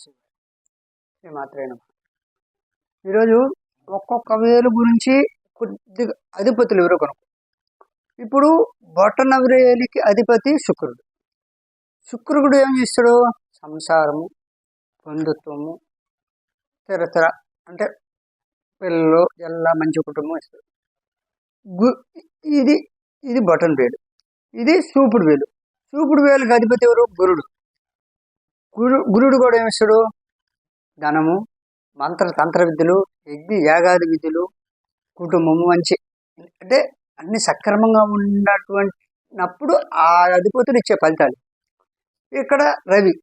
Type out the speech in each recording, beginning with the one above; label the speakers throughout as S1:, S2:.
S1: శ్రీమాత్రే ఈరోజు ఒక్కొక్క వేలు గురించి కొద్దిగా అధిపతులు ఎవరో కనుక్కో ఇప్పుడు బొట్టనవరేలికి అధిపతి శుక్రుడు. శుక్రుడు ఏం చేస్తాడు? సంసారము బంధుత్వము తిరతర అంటే పిల్లలు ఎలా మంచి కుటుంబం ఇస్తాడు గు ఇది ఇది బటన్ వేలు ఇది సూపుడు వేలు. సూపుడు వేలుకి అధిపతి ఎవరు? గురుడు. గురు గురుడు కూడా ఏమిస్తాడు ధనము మంత్ర తంత్ర విద్యలు యజ్ఞ యాగాది విద్యలు కుటుంబము మంచి. అంటే అన్ని సక్రమంగా ఉన్నటువంటినప్పుడు ఆ అధిపతులు ఇచ్చే ఫలితాలు. ఇక్కడ రవి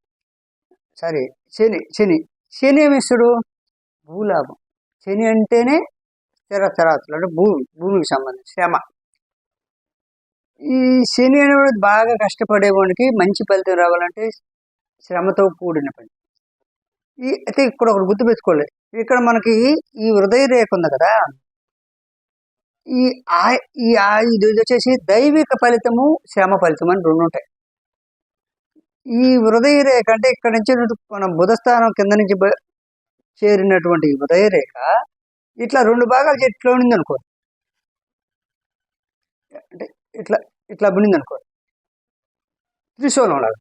S1: సరే శని శని. శని ఏమిస్తాడు భూలాభం. శని అంటేనే స్థిర స్థిరాతులు అంటే భూమి భూమికి సంబంధించి శ్రమ. ఈ శని అనేవాడు బాగా కష్టపడేవాడికి మంచి ఫలితం రావాలంటే శ్రమతో కూడిన పని. ఈ అయితే ఇక్కడ ఒకటి గుర్తుపెట్టుకోలేదు ఇక్కడ మనకి ఈ హృదయ రేఖ ఉంది కదా? ఈ ఆ ఈ ఆ ఇది వచ్చేసి దైవిక ఫలితము శ్రమ ఫలితం అని రెండు ఉంటాయి. ఈ హృదయ రేఖ అంటే ఇక్కడ నుంచి మన బుధస్థానం కింద నుంచి చేరినటువంటి హృదయ రేఖ ఇట్లా రెండు భాగాలు చెట్లో ఉండింది అనుకో. అంటే ఇట్లా ఇట్లా ఉండింది అనుకో. త్రిశూలం లాగా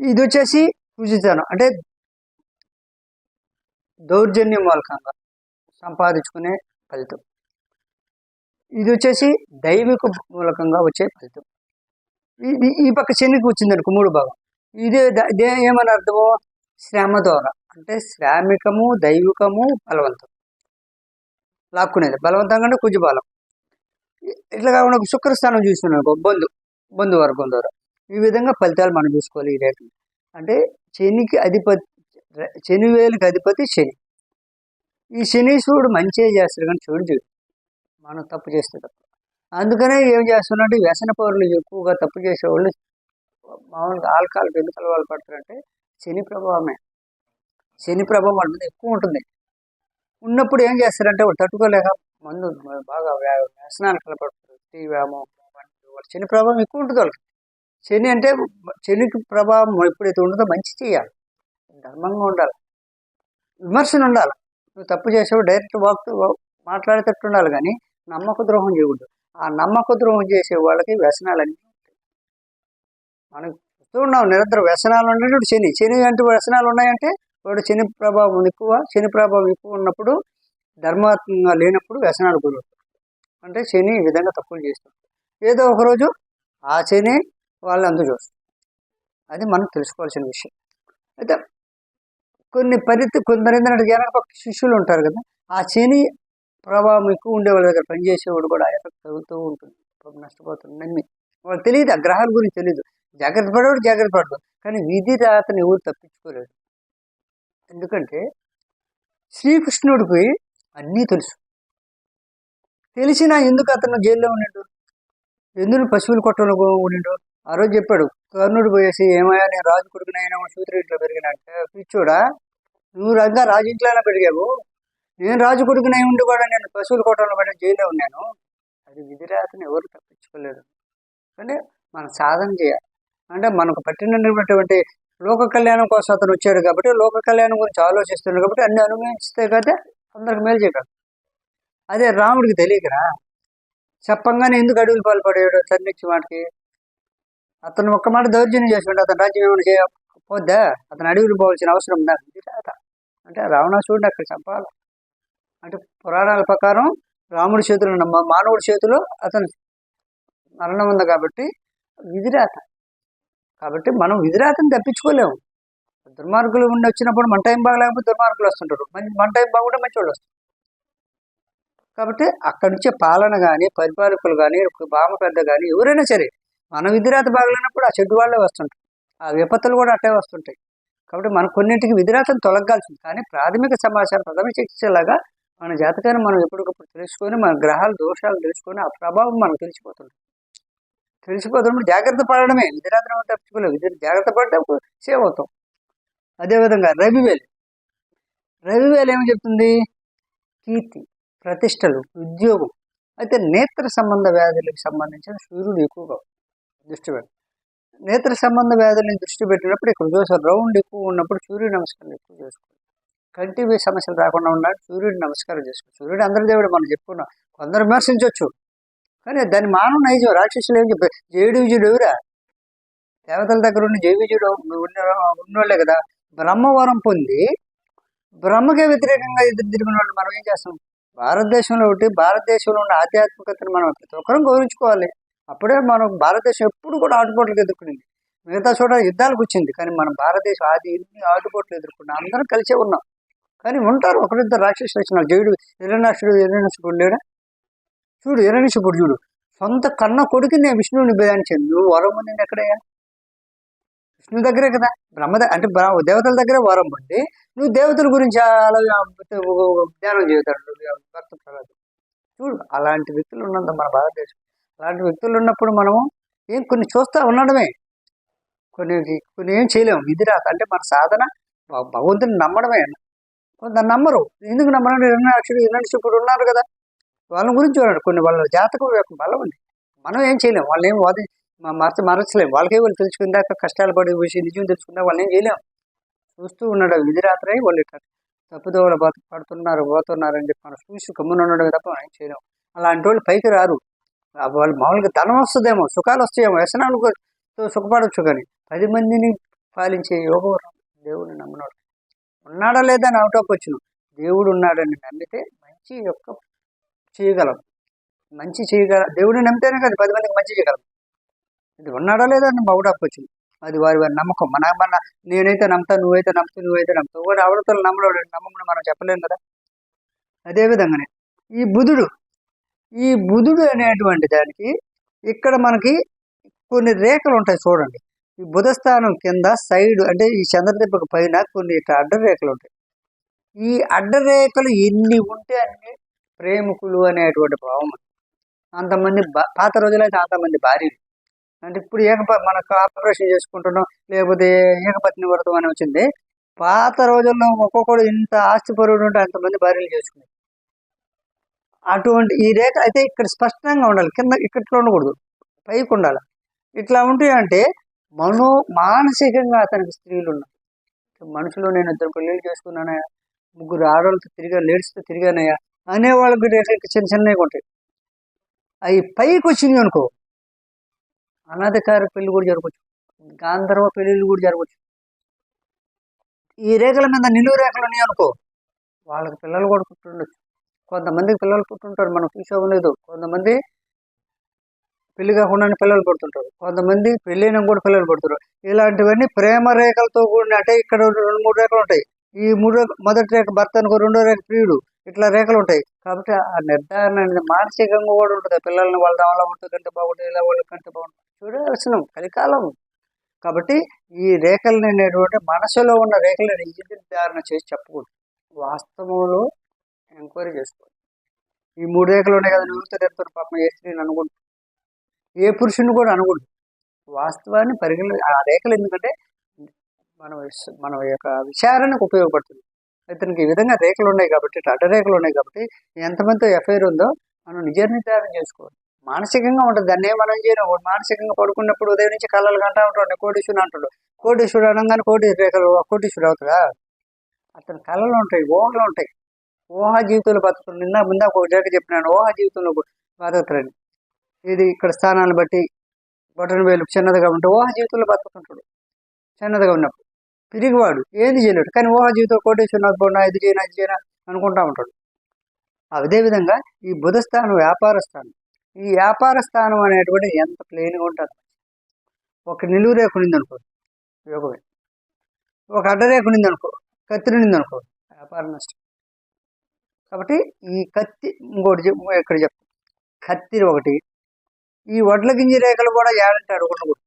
S1: ఇది వచ్చేసి పూజితానం అంటే దౌర్జన్య మూలకంగా సంపాదించుకునే ఫలితం. ఇది వచ్చేసి దైవిక మూలకంగా వచ్చే ఫలితం. ఇది ఈ పక్క శనికి వచ్చిందనుకో మూడు భాగం. ఇదే ఇదే ఏమని అర్థము శ్రమ ద్వారా. అంటే శ్రామికము దైవికము బలవంతం. లాక్కునేది. బలవంతంగా అంటే కుజు బలం ఇట్లా కాకుండా శుక్రస్థానం చూస్తున్నాను బంధు బంధు వర్గం ద్వారా. ఈ విధంగా ఫలితాలు మనం చూసుకోవాలి ఈ రేఖ అంటే శనికి అధిపతి శని వేలకు అధిపతి శని. ఈ శనీశ్వరుడు మంచిగా చేస్తాడు కానీ చెడు చేయడు. మనం తప్పు చేస్తే తప్పు. అందుకనే ఏం చేస్తున్నట్టు వ్యసన పౌరులు ఎక్కువగా తప్పు చేసేవాళ్ళు మామూలుగా ఆల్కహాల్ కెమికల్ వాళ్ళు పడతారంటే శని ప్రభావమే. శని ప్రభావం వాళ్ళ మీద ఎక్కువ ఉంటుంది. ఉన్నప్పుడు ఏం చేస్తారంటే వాళ్ళు తట్టుకోలేక మందు బాగా వ్యసనాలు కలపడతారు టీ వ్యామోహం వాళ్ళ శని ప్రభావం ఎక్కువ ఉంటుంది వాళ్ళకి. శని అంటే శనికి ప్రభావం ఎప్పుడైతే ఉండదో మంచి చేయాలి. ధర్మంగా ఉండాలి. విమర్శన ఉండాలి. నువ్వు తప్పు చేసావు డైరెక్ట్ వాక్ మాట్లాడేటట్టు ఉండాలి కానీ నమ్మక ద్రోహం చేయకూడదు. ఆ నమ్మక ద్రోహం చేసే వాళ్ళకి వ్యసనాలన్నీ ఉంటాయి. మనకు చూడవు ఉన్నాం నిరంతరం వ్యసనాలు ఉండేటప్పుడు శని శని అంటే వ్యసనాలు ఉన్నాయంటే వాడు శని ప్రభావం ఎక్కువ శని ప్రభావం ఎక్కువ ఉన్నప్పుడు ధర్మాత్మకంగా లేనప్పుడు వ్యసనాలు కుదురుతాయి అంటే శని ఈ విధంగా తప్పులు చేస్తుంది ఏదో ఒకరోజు ఆ శని వాళ్ళని అందు చూస్తారు. అది మనం తెలుసుకోవాల్సిన విషయం. అయితే కొన్ని పరిధి కొందరు ఏంటంటే శిష్యులు ఉంటారు కదా ఆ శని ప్రభావం ఎక్కువ ఉండే వాళ్ళ దగ్గర పనిచేసేవాడు కూడా ఆ ఎఫెక్ట్ తగులుతూ ఉంటుంది. నష్టపోతుంది నమ్మి. వాళ్ళకి తెలియదు ఆ గ్రహాల గురించి తెలియదు జాగ్రత్త పడేవాడు జాగ్రత్త పడదు కానీ విధి రాతని ఎవరు తప్పించుకోలేడు ఎందుకంటే శ్రీకృష్ణుడికి అన్నీ తెలుసు. తెలిసినా ఎందుకు అతను జైల్లో ఉన్నాడు ఎందుకు పశువులు కొట్టలో ఉండిండు? ఆ రోజు చెప్పాడు కర్ణుడు పోయేసి ఏమయ్యా నేను రాజు కొడుకునైనా సూత్రుడింట్లో పెరిగినంటే పిచ్చోడా? నువ్వు రంగా రాజు ఇంట్లోనే పెరిగావు. నేను రాజు కొడుకునై ఉండి కూడా నేను పశువుల కొట్టంలో పడిన జైల్లో ఉన్నాను. అది విధిరాతను ఎవరు తప్పించుకోలేరు. అంటే మనం సాధన చేయాలి. అంటే మనకు పట్టినటువంటి లోక కళ్యాణం కోసం అతను వచ్చాడు కాబట్టి లోక కళ్యాణం గురించి ఆలోచిస్తున్నాడు కాబట్టి అన్ని అనుభవిస్తే కదా అందరికి మేలు చేయగలరు అదే రాముడికి తెలియకరా చెప్పంగానే ఎందుకు అడవులు పాల్పడేవాడు తన్నిచ్చి మాటకి అతను ఒక్క మాట దౌర్జన్యం చేసుకుంటే అతను రాజ్యం ఏమైనా చేయకపోద్దా అతను అడుగులు పోవాల్సిన అవసరం ఉందా? ఇది అంటే రావణాసుడిని అక్కడ చంపాలి. అంటే పురాణాల ప్రకారం రాముడి చేతులు ఉన్న మానవుడి చేతిలో అతను మరణం ఉంది కాబట్టి విధిరాత. కాబట్టి మనం విధిరాతను తప్పించుకోలేము. దుర్మార్గులు ఉండి వచ్చినప్పుడు మన టైం బాగలేకపోతే దుర్మార్గులు వస్తుంటారు. మంచి మన టైం బాగుంటే మంచి వాళ్ళు వస్తారు. కాబట్టి అక్కడి నుంచే పాలన కానీ పరిపాలకులు కానీ బామ పెద్ద కానీ ఎవరైనా సరే మన విధిరాత బాగలేనప్పుడు ఆ చెడ్డు వాళ్ళే వస్తుంటారు ఆ విపత్తులు కూడా అట్టే వస్తుంటాయి. కాబట్టి మన కొన్నింటికి విధిరాతను తొలగాల్సింది. కానీ ప్రాథమిక సమాచారం ప్రథమ చికిత్సలాగా మన జాతకాన్ని మనం ఎప్పటికప్పుడు తెలుసుకొని మన గ్రహాల దోషాలు తెలుసుకొని ఆ ప్రభావం మనకు తెలిసిపోతుంది. తెలిసిపోతున్నప్పుడు జాగ్రత్త పడడమే. విధిరాత్రం తప్పించుకోలేదు విధి జాగ్రత్త పడితే సేవ్ అవుతాం. అదేవిధంగా రవివేలు రవివేలు ఏమి చెప్తుంది? కీర్తి ప్రతిష్టలు ఉద్యోగం అయితే నేత్ర సంబంధ వ్యాధులకు సంబంధించిన సూర్యుడు ఎక్కువగా దృష్టి పెట్టాలి నేత్ర సంబంధ వ్యాధులను దృష్టి పెట్టినప్పుడు ఇక్కడ చూసారు రౌండ్ ఎక్కువ ఉన్నప్పుడు సూర్య నమస్కారం ఎక్కువ చేసుకోవాలి. కంటి సమస్యలు రాకుండా ఉండాలి సూర్యుడు నమస్కారం చేసుకోవాలి. సూర్యుడు అందరి దేవుడు మనం చెప్పుకున్నాం. కొందరు విమర్శించవచ్చు కానీ దాని మానవ నైజం రాక్షసులు ఏం చెప్పారు? జేడు విజయుడు ఎవరా? దేవతల దగ్గర ఉన్న జేవిజుడు ఉన్న ఉన్నోళ్ళే కదా. బ్రహ్మవరం పొంది బ్రహ్మకే వ్యతిరేకంగా ఎదురు తిరిగిన వాళ్ళు మనం ఏం చేస్తాం? భారతదేశంలో ఒకటి భారతదేశంలో ఉన్న ఆధ్యాత్మికతను మనం ప్రతి ఒక్కరం గౌరవించుకోవాలి. అప్పుడే మనం భారతదేశం ఎప్పుడు కూడా ఆటుపోట్లకు ఎదుర్కొనింది. మిగతా చోట యుద్ధాలకు వచ్చింది. కానీ మన భారతదేశం ఆది ఎన్ని ఆటుపోట్లు ఎదుర్కొన్నాం అందరం కలిసే ఉన్నాం. కానీ ఉంటారు ఒకరిద్దరు రాక్షసు వచ్చిన జయుడు హిరణాక్షుడు హిరణ్యశుడు లేడా? చూడు హిరణ్యశుడు చూడు. సొంత కన్న కొడుకు నేను విష్ణువుని భేదానించాను నువ్వు వరం పొందింది ఎక్కడయ్యా? విష్ణు దగ్గరే కదా. బ్రహ్మ అంటే బ్రహ్మ దేవతల దగ్గరే వరం పొంది నువ్వు దేవతల గురించి అలా ధ్యానం చేస్తాడు భక్త ప్రహ్లాదు చూడు అలాంటి వ్యక్తులు ఉన్నంత మన భారతదేశం. అలాంటి వ్యక్తులు ఉన్నప్పుడు మనము ఏం కొన్ని చూస్తూ ఉండడమే. కొన్ని కొన్ని ఏం చేయలేము. విధి రాక అంటే మన సాధన భగవంతుని నమ్మడమే. కొంత నమ్మరు. ఎందుకు నమ్మడం అని ఇప్పుడు ఉన్నారు కదా. వాళ్ళ గురించి చూడండి. కొన్ని వాళ్ళ జాతకం యొక్క బలం ఉంది. మనం ఏం చేయలేం వాళ్ళు ఏం వాది మార్చ మరచలేం వాళ్ళకే వాళ్ళు తెలుసుకుందాక కష్టాలు పడి విషయం నిజం తెలుసుకుందా వాళ్ళు ఏం చేయలేం చూస్తూ ఉన్నాడు ఇది విధి రాత్రి వాళ్ళు ఇట్లా తప్పుదోవలు బత పడుతున్నారు పోతున్నారు అని చెప్పి మనం చూసి కమ్మున ఉండడం తప్ప మనం ఏం చేయలేము. అలాంటి వాళ్ళు పైకి రారు. వాళ్ళు మామూలుగా ధనం వస్తుందేమో సుఖాలు వస్తాయేమో వ్యసనాలతో సుఖపడవచ్చు కానీ పది మందిని పాలించే యోగవరం దేవుడిని నమ్మినాడు. ఉన్నాడా లేదా అని అవుట్ ఆఫ్ వచ్చిన దేవుడు ఉన్నాడని నమ్మితే మంచి యొక్క చేయగలం. మంచి చేయగల దేవుడిని నమ్మితేనే కదా పది మందికి మంచి చేయగలం. ఇది ఉన్నాడా లేదా అని అవుట్ ఆఫ్ వచ్చింది అది వారి వారి నమ్మకం. మన మన నేనైతే నమ్ముతా నువ్వైతే నమ్ముతా నువ్వైతే నమ్ముతావు. వాడు అవడతలు నమ్మడం నమ్మకం మనం చెప్పలేము కదా? అదేవిధంగానే ఈ బుధుడు ఈ బుధుడు అనేటువంటి దానికి ఇక్కడ మనకి కొన్ని రేఖలు ఉంటాయి చూడండి. ఈ బుధస్థానం కింద సైడ్ అంటే ఈ చంద్రదెబ్బకు పైన కొన్ని ఇట్లా అడ్డరేఖలు ఉంటాయి. ఈ అడ్డరేఖలు ఎన్ని ఉంటే అన్ని ప్రేమికులు అనేటువంటి భావం అంతమంది పాత రోజులు అయితే అంతమంది భార్యలు. అంటే ఇప్పుడు ఏకప మనకు ఆపరేషన్ చేసుకుంటున్నాం లేకపోతే ఏకపత్ని వ్రతం అని వచ్చింది. పాత రోజుల్లో ఒక్కొక్కడు ఇంత ఆస్తిపరుడు ఉంటే అంతమంది భార్యలు చేసుకునేది. అటువంటి ఈ రేఖ అయితే ఇక్కడ స్పష్టంగా ఉండాలి. కింద ఇక్కడ ఉండకూడదు. పైకి ఉండాలి. ఇట్లా ఉంటాయి అంటే మనో మానసికంగా అతనికి స్త్రీలు ఉన్నాయి మనుషులు నేను ఇద్దరు పెళ్ళిళ్ళు చేసుకున్నానయ్యా ముగ్గురు ఆడవాళ్ళతో తిరిగా లేడీస్తో తిరిగానయ్యా అనే వాళ్ళకి రేఖలు చిన్న చిన్నవి ఉంటాయి. అవి పైకి వచ్చినాయి అనుకో అనాధికార పెళ్ళి కూడా జరగవచ్చు. గాంధర్వ పెళ్ళిళ్ళు కూడా జరగవచ్చు. ఈ రేఖల మీద నిలువు రేఖలు ఉన్నాయి అనుకో వాళ్ళకి పిల్లలు కూడా పుట్టుండొచ్చు కొంతమందికి పిల్లలు పుట్టుంటారు మనం చూసాము కొంతమంది పెళ్ళి కాకుండానే పిల్లలు పుడుతుంటారు. కొంతమంది పెళ్ళైన కూడా పిల్లలు పుడుతుంటారు. ఇలాంటివన్నీ ప్రేమ రేఖలతో కూడిన అంటే ఇక్కడ రెండు మూడు రేఖలు ఉంటాయి. ఈ మూడు మొదటి రేఖ భర్త అనుకో రెండో రేఖ ప్రియుడు ఇట్లా రేఖలు ఉంటాయి. కాబట్టి ఆ నిర్ధారణ అనేది మానసికంగా కూడా ఉంటుంది. పిల్లల్ని వాళ్ళ వాళ్ళ ఉంటుంది కంటే బాగుంటుంది ఇలా వాళ్ళ కంటే బాగుంటుంది. చూడవలసిన కలికాలం. కాబట్టి ఈ రేఖలు అనేటువంటి మనసులో ఉన్న రేఖలను నిజ నిర్ధారణ చేసి చెప్పకూడదు. వాస్తవంలో ఎంక్వైరీ చేసుకోవాలి. ఈ మూడు రేఖలు ఉన్నాయి కదా నువ్వు తెరుతున్న పాపం ఏ స్త్రీని అనుకుంటు. ఏ పురుషుని కూడా అనకూడదు వాస్తవాన్ని పరిగణ ఆ రేఖలు ఎందుకంటే మన మన యొక్క విచారణకు ఉపయోగపడుతుంది. ఇతనికి ఈ విధంగా రేఖలు ఉన్నాయి కాబట్టి ఇట్లా రేఖలు ఉన్నాయి కాబట్టి ఎంతమందితో ఎఫ్ఐఆర్ ఉందో మనం నిజ నిర్ధారణ చేసుకోవాలి. మానసికంగా ఉంటుంది. దాన్ని మనం చేయడం మానసికంగా పడుకున్నప్పుడు ఉదయం నుంచి కళ్ళలు కంటా ఉంటాడు కోటీశ్వరుడు అంటాడు. కోటీశ్వరుడు అనగానే కోటి రేఖలు కోటీశ్వరుడు అవుతుందా అతని కళలు ఉంటాయి ఓన్లు ఉంటాయి. ఊహ జీవితంలో బతుకుతాడు నిన్న ముందాక ఒక రేఖ చెప్పినాను ఊహ జీవితంలో బతుకుతాడు ఇది ఇక్కడ స్థానాన్ని బట్టి బొటన వేలు చిన్నదిగా ఉంటే ఊహ జీవితంలో బతుకుతుంటాడు. చిన్నదిగా ఉన్నప్పుడు. తిరిగివాడు ఏది చేయలేడు. కానీ ఊహ జీవితం కోటేశ్వరనాథ్ పోనా ఇది చేయనా ఇది చేయనా అనుకుంటా ఉంటాడు. అదేవిధంగా ఈ బుధస్థానం వ్యాపార స్థానం. ఈ వ్యాపార స్థానం అనేటువంటి ఎంత ప్లెయిన్గా ఉంటుంది? ఒక నిలువు రేఖ ఉంది అనుకో యోగమే. ఒక అడ్డరేఖ ఉంది అనుకో కత్తి ఉంది అనుకో వ్యాపార నష్టం. కాబట్టి ఈ కత్తి ఇంకోటి ఇక్కడ చెప్తాం కత్తి ఒకటి. ఈ వడ్ల గింజ రేఖలు కూడా ఏడంటే అడుగుండకూడదు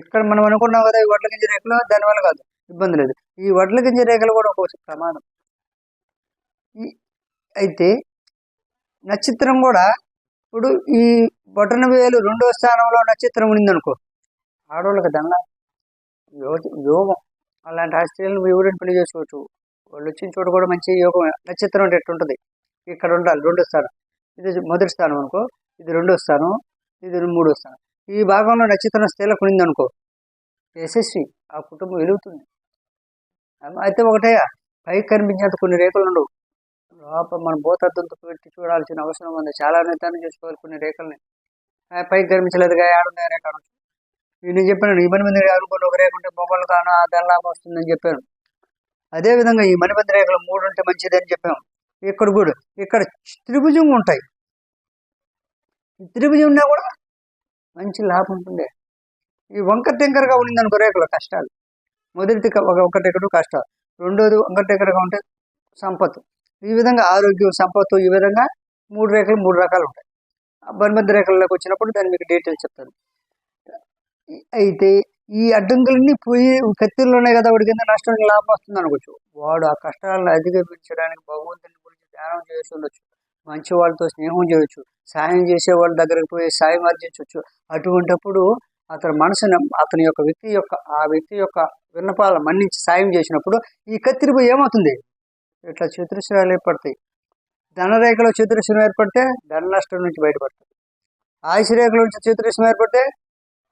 S1: ఇక్కడ మనం అనుకున్నాం కదా ఈ వడ్ల గింజ రేఖలు దానివల్ల కాదు. ఇబ్బంది లేదు. ఈ వడ్ల గింజ రేఖలు కూడా ఒక ప్రమాదం. అయితే నక్షత్రం కూడా ఇప్పుడు ఈ బొటన వేలు రెండో స్థానంలో నక్షత్రం ఉండిందనుకో ఆడవాళ్ళకి దండ యోగం అలాంటి ఆస్ట్రేలియన్ ఎవరిని ఎవరైనా పెళ్ళి చేసుకోవచ్చు. వాళ్ళు వచ్చిన చోట కూడా మంచి యోగం నక్షత్రం అంటే ఎట్టుంటుంది ఇక్కడ ఉండాలి రెండో స్థానం. ఇది మొదటి స్థానం అనుకో ఇది రెండో స్థానం ఇది మూడో స్థానం. ఈ భాగంలో నక్షత్రం స్థిరకు అనుకో యశస్వి ఆ కుటుంబం వెలుగుతుంది. అయితే ఒకటే పైకి కనిపించేంత కొన్ని రేఖలు ఉండవు. లోపల మనం భూతత్వంతో పెట్టి చూడాల్సిన అవసరం ఉంది. చాలా నిర్ధారణ చేసుకోవాలి కొన్ని రేఖల్ని. ఆ, పైకి కనిపించలేదుగా ఏడున్నాయి రేఖ నేను చెప్పాను ఇబ్బంది మణిబంధ అనుకోండి ఒక రేఖ ఉంటే కాను కాను దానిలాగా వస్తుందని చెప్పాను. అదే విధంగా ఈ మణిబంధ రేఖలు మూడు ఉంటే మంచిది అని చెప్పాము ఇక్కడ కూడా ఇక్కడ త్రిభుజం ఉంటాయి. త్రిభుజం ఉన్నా కూడా మంచి లాభం ఉంటుంది ఈ వంకర టెంకరగా ఉండింది అనుకో రేఖలు కష్టాలు. మొదటిది ఒకటి ఒక కష్టాలు. రెండోది వంకర టెంకరగా ఉంటే సంపత్తు. ఈ విధంగా ఆరోగ్యం సంపత్తు ఈ విధంగా మూడు రేఖలు మూడు రకాలు ఉంటాయి. మధ్య రేఖల్లోకి వచ్చినప్పుడు దాన్ని మీకు డీటెయిల్స్ చెప్తాను. అయితే ఈ అడ్డంకులన్నీ పోయి కత్తిల్లోనే కదా వాడి కింద నష్టం లాభం వస్తుంది అనుకోవచ్చు. వాడు ఆ కష్టాలను అధిగమించడానికి భగవంతుని గురించి ధ్యానం చేసి ఉండొచ్చు. మంచి వాళ్ళతో స్నేహం చేయొచ్చు. సాయం చేసే వాళ్ళ దగ్గరికి పోయి సాయం ఆర్జించవచ్చు అటువంటప్పుడు అతని మనసుని అతని యొక్క వ్యక్తి యొక్క ఆ వ్యక్తి యొక్క విన్నపాలను మన్నించి సాయం చేసినప్పుడు ఈ కత్తిరిపోయి ఏమవుతుంది? ఇట్లా చతురస్రాలు ఏర్పడతాయి. ధనరేఖలో చతురస్రం ఏర్పడితే ధన నష్టం నుంచి బయటపడుతుంది ఆయుష రేఖలో నుంచి చతురస్రం ఏర్పడితే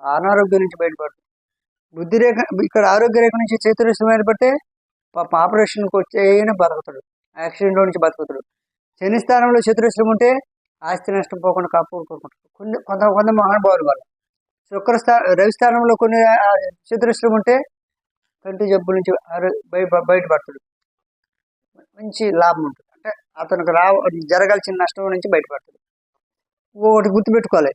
S1: అనారోగ్యం నుంచి బయటపడుతుంది బుద్ధి రేఖ ఇక్కడ ఆరోగ్య రేఖ నుంచి చతురస్రం ఏర్పడితే పాప ఆపరేషన్కి వచ్చేయని బతుకుతాడు. యాక్సిడెంట్ నుంచి బతుకుతాడు. శని స్థానంలో చతురస్రం ఉంటే ఆస్తి నష్టం పోకుండా కాపాడుకుంటాడు కొన్ని కొంత కొంత మహానుభావులు వాళ్ళు. శుక్రస్థా రవి స్థానంలో కొన్ని ఆ, చతురస్రం ఉంటే కంటి జబ్బు నుంచి బయట బయటపడతాడు. మంచి లాభం ఉంటుంది. అంటే అతనికి రావ జరగాల్సిన నష్టం నుంచి బయటపడతాడు. ఒకటి గుర్తుపెట్టుకోవాలి.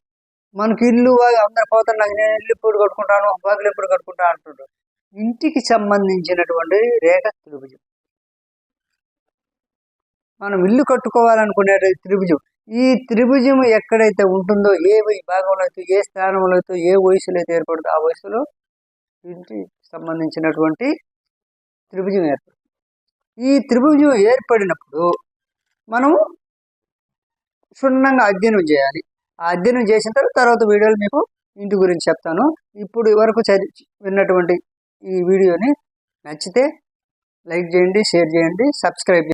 S1: మనకి ఇల్లు అందరు పోతాను నేను ఇల్లు ఎప్పుడు కట్టుకుంటాను బాగులు ఎప్పుడు కట్టుకుంటా అంటుంటారు ఇంటికి సంబంధించినటువంటి రేఖ త్రిభుజం. మనం ఇల్లు కట్టుకోవాలనుకునే త్రిభుజం. ఈ త్రిభుజం ఎక్కడైతే ఉంటుందో ఏ భాగంలో అయితే ఏ స్థానంలో అయితే ఏ వయసులో అయితే ఏర్పడుతుందో ఆ వయసులో ఇంటికి సంబంధించినటువంటి త్రిభుజం ఏర్పడుతుంది. ఈ త్రిభుజం ఏర్పడినప్పుడు మనం క్షుణ్ణంగా అధ్యయనం చేయాలి. ఆ అధ్యయనం చేసిన తర్వాత తర్వాత వీడియోలు మీకు ఇంటి గురించి చెప్తాను. ఇప్పుడు వరకు చదివి విన్నటువంటి ఈ వీడియోని నచ్చితే లైక్ చేయండి షేర్ చేయండి సబ్స్క్రైబ్ చేయండి.